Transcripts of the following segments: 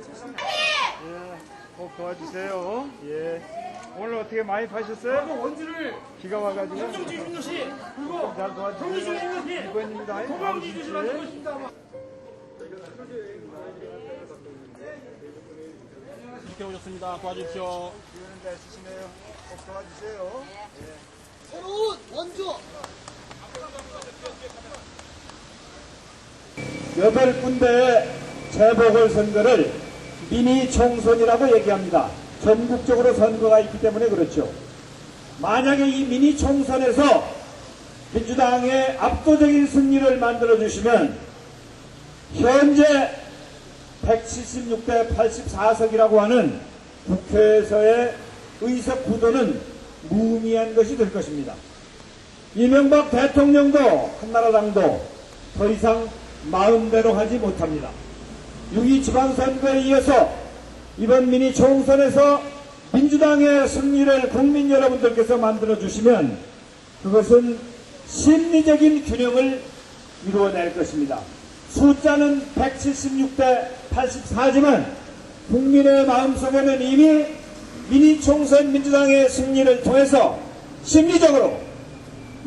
예, 꼭 도와주세요. 예. 오늘 어떻게 많이 파셨어요? 원주를 비가 와가지고 정주 윤노씨 그리고 잘 정주시 도와주세요. 윤노씨 이번입니다. 도망지 주시면 되겠습니다. 이렇게 오셨습니다. 도와주십시오. 기회는 잘 쓰시네요. 꼭 도와주세요. 새로운 원주 여덟 군데의 재보궐선거를 미니 총선이라고 얘기합니다. 전국적으로 선거가 있기 때문에 그렇죠. 만약에 이 미니 총선에서 민주당의 압도적인 승리를 만들어 주시면 현재 176대 84석이라고 하는 국회에서의 의석 구도는 무의미한 것이 될 것입니다. 이명박 대통령도 한나라당도 더 이상 마음대로 하지 못합니다. 6.2 지방선거에 이어서 이번 미니 총선에서 민주당의 승리를 국민 여러분들께서 만들어 주시면 그것은 심리적인 균형을 이루어낼 것입니다. 숫자는 176대 84지만 국민의 마음속에는 이미 미니 총선 민주당의 승리를 통해서 심리적으로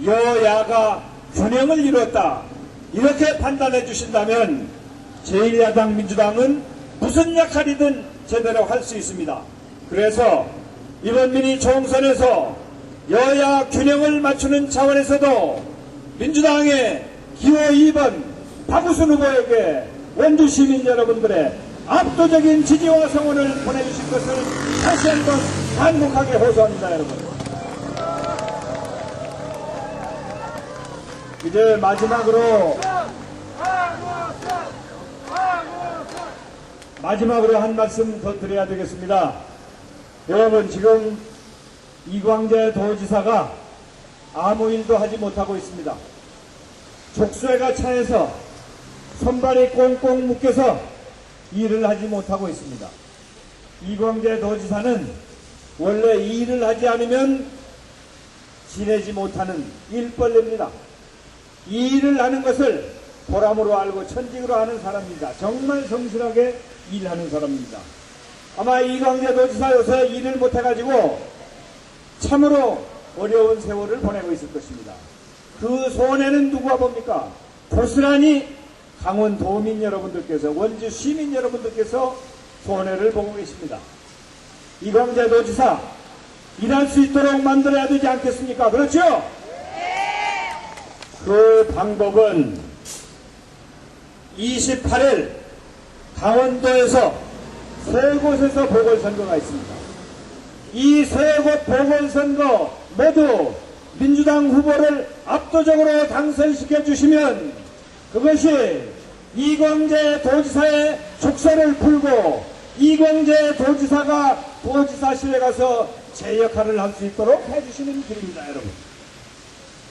여야가 균형을 이루었다. 이렇게 판단해 주신다면 제1야당 민주당은 무슨 역할이든 제대로 할 수 있습니다. 그래서 이번 미니 총선에서 여야 균형을 맞추는 차원에서도 민주당의 기호 2번 박우순 후보에게 원주 시민 여러분들의 압도적인 지지와 성원을 보내주실 것을 다시 한번 간곡하게 호소합니다, 여러분. 이제 마지막으로 마지막으로 한 말씀 더 드려야 되겠습니다. 여러분 지금 이광재 도지사가 아무 일도 하지 못하고 있습니다. 족쇄가 차에서 손발이 꽁꽁 묶여서 일을 하지 못하고 있습니다. 이광재 도지사는 원래 일을 하지 않으면 지내지 못하는 일벌레입니다. 이 일을 하는 것을 보람으로 알고 천직으로 하는 사람입니다. 정말 성실하게 일하는 사람입니다. 아마 이광재 도지사 요새 일을 못해가지고 참으로 어려운 세월을 보내고 있을 것입니다. 그 손해는 누구가 봅니까? 고스란히 강원 도민 여러분들께서 원주 시민 여러분들께서 손해를 보고 계십니다. 이광재 도지사 일할 수 있도록 만들어야 되지 않겠습니까? 그렇죠? 그 방법은 28일 강원도에서 세 곳에서 보궐선거가 있습니다. 이 세 곳 보궐선거 모두 민주당 후보를 압도적으로 당선시켜 주시면 그것이 이광재 도지사의 족쇄를 풀고 이광재 도지사가 도지사실에 가서 제 역할을 할 수 있도록 해주시는 길입니다, 여러분.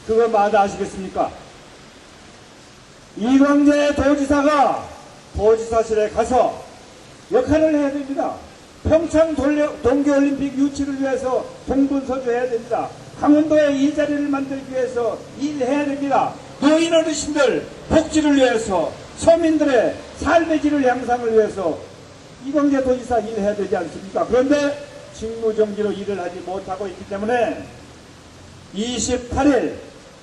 그거 마다 아시겠습니까? 이광재 도지사가 도지사실에 가서 역할을 해야 됩니다. 평창 동계올림픽 유치를 위해서 동분서주 해야 됩니다. 강원도에 일자리를 만들기 위해서 일해야 됩니다. 노인 어르신들 복지를 위해서 서민들의 삶의 질을 향상을 위해서 이광재 도지사 일해야 되지 않습니까? 그런데 직무정지로 일을 하지 못하고 있기 때문에 28일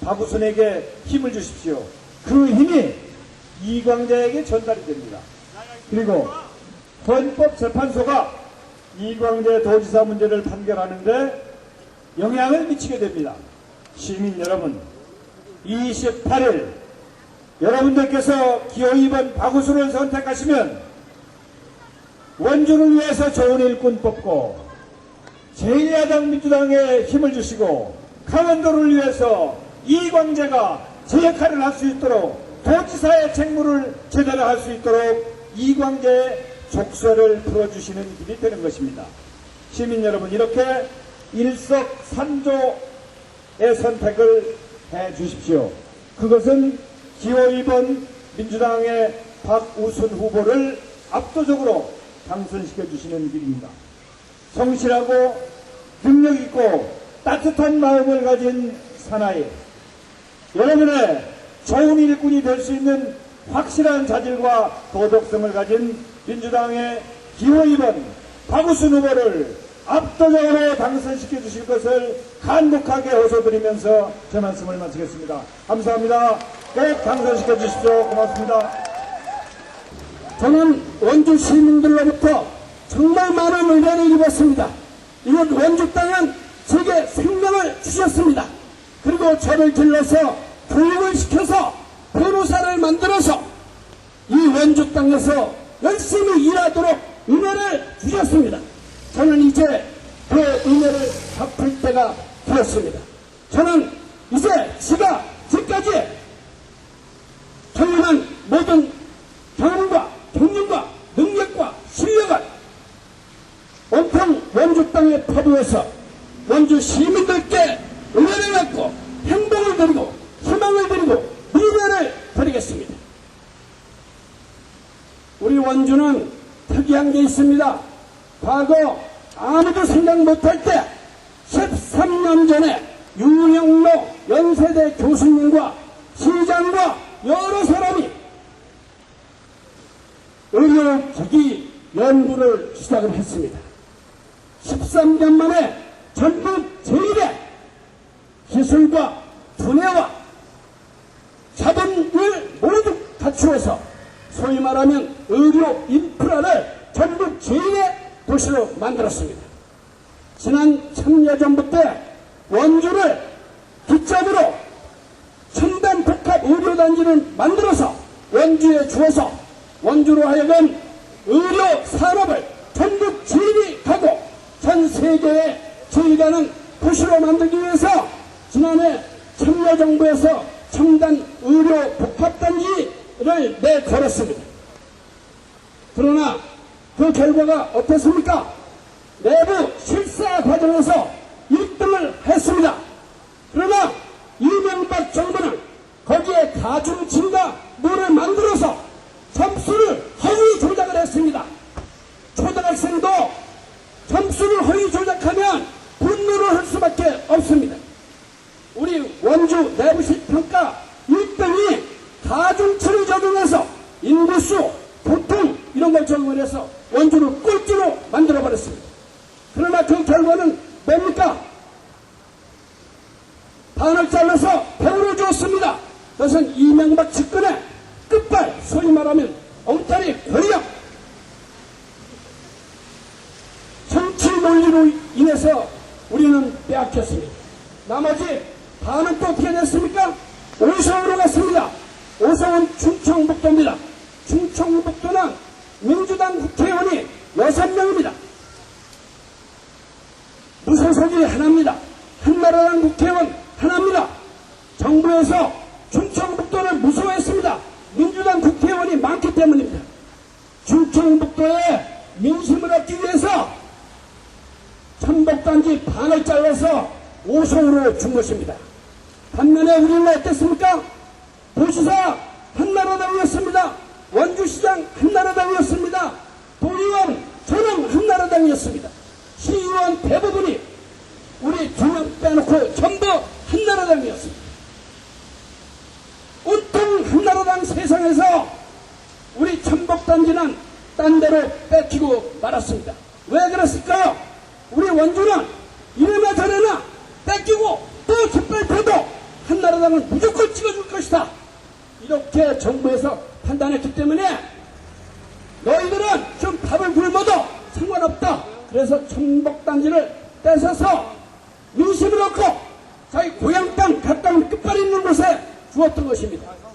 박우순에게 힘을 주십시오. 그 힘이 이광재에게 전달이 됩니다. 그리고 헌법재판소가 이광재 도지사 문제를 판결하는데 영향을 미치게 됩니다. 시민 여러분, 28일 여러분들께서 기호 2번 박우순을 선택하시면 원주를 위해서 좋은 일꾼 뽑고 제1야당 민주당에 힘을 주시고 강원도를 위해서 이광재가 제 역할을 할 수 있도록 도지사의 책무를 제대로 할 수 있도록 이광재의 족쇄를 풀어주시는 길이 되는 것입니다. 시민 여러분 이렇게 일석삼조의 선택을 해 주십시오. 그것은 기호 2번 민주당의 박우순 후보를 압도적으로 당선시켜 주시는 길입니다. 성실하고 능력 있고 따뜻한 마음을 가진 사나이 여러분의 좋은 일꾼이 될 수 있는 확실한 자질과 도덕성을 가진 민주당의 기호 2번 박우순 후보를 압도적으로 당선시켜 주실 것을 간곡하게 호소드리면서 제 말씀을 마치겠습니다. 감사합니다. 꼭 당선시켜 주십시오. 고맙습니다. 저는 원주 시민들로부터 정말 많은 의견을 입었습니다. 이곳 원주 땅은 제게 생명을 주셨습니다. 그리고 저를 길러서 교육을 시켜서 변호사를 만들어서 이 원주 땅에서 열심히 일하도록 은혜를 주셨습니다. 저는 이제 그 은혜를 갚을 때가 되었습니다. 저는 이제 지가 지금까지 경험한 모든 경험과 경륜과 능력과 실력을 온통 원주 땅에 퍼부어서 원주 시민들께 은혜를 갖고 행복을 드리고 희망을 드리고 미래를 드리겠습니다. 우리 원주는 특이한 게 있습니다. 과거 아무도 생각 못할 때 13년 전에 유영로 연세대 교수님과 시장과 여러 사람이 의료기기 연구를 시작을 했습니다. 13년 만에 전국 제1의 기술과 두뇌와 자본을 모두 갖추어서 소위 말하면 의료 인프라를 전국 제1의 도시로 만들었습니다. 지난 참여정부 때 원주를 기점으로 첨단 복합 의료단지를 만들어서 원주에 주어서 원주로 하여금 의료 산업을 전국 가고 전 세계에 지휘가는 도시로 만들기 위해서 지난해 참여정부에서 첨단 의료 복합단지를 내걸었습니다. 그러나 그 결과가 어땠습니까? 내부 실사 과정에서 1등을 했습니다. 그러나 이명박 정부는 거기에 가중침과 물을 만들어서 점수를 허위 조작을 했습니다. 초등학생도 점수를 허위 조작하면 분노를 할 수밖에 없습니다. 우리 원주 내부실 평가 1등이 가중치를 적용해서 인구수, 이런 걸 적용을 해서 원주를 꼴찌로 만들어버렸습니다. 그러나 그 결과는 뭡니까? 반을 잘라서 배우를 주었습니다. 그것은 이명박 집권의 끝발, 소위 말하면 엉터리 권력, 정치 논리로 인해서 우리는 빼앗겼습니다. 나머지 반은 또 어떻게 됐습니까? 오성으로 갔습니다. 오성은 충청북도입니다. 충청북도는 민주당 국회의원이 6명입니다. 무소속이 하나입니다. 한나라당 국회의원 하나입니다. 정부에서 충청북도를 무소했습니다. 민주당 국회의원이 많기 때문입니다. 충청북도의 민심을 얻기 위해서 천복단지 반을 잘라서 오송으로 준 것입니다. 반면에 우리는 어땠습니까? 도지사 한나라당이었습니다. 원주시장 한나라당이었습니다. 도의원 저는 한나라당이었습니다. 시의원 대부분이 우리 두명 빼놓고 전부 한나라당이었습니다. 온통 한나라당 세상에서 우리 천복단지는 딴 데로 뺏기고 말았습니다. 왜 그랬을까요? 우리 원주는 이래나 저래나 뺏기고 또 깃발 펴도 한나라당을 무조건 찍어줄 것이다. 이렇게 정부에서 판단했기 때문에 너희들은 좀 밥을 굶어도 상관없다. 그래서 천복단지를 뺏어서 민심을 얻고 자기 고향 땅 가까운 끝발이 있는 곳에 주었던 것입니다.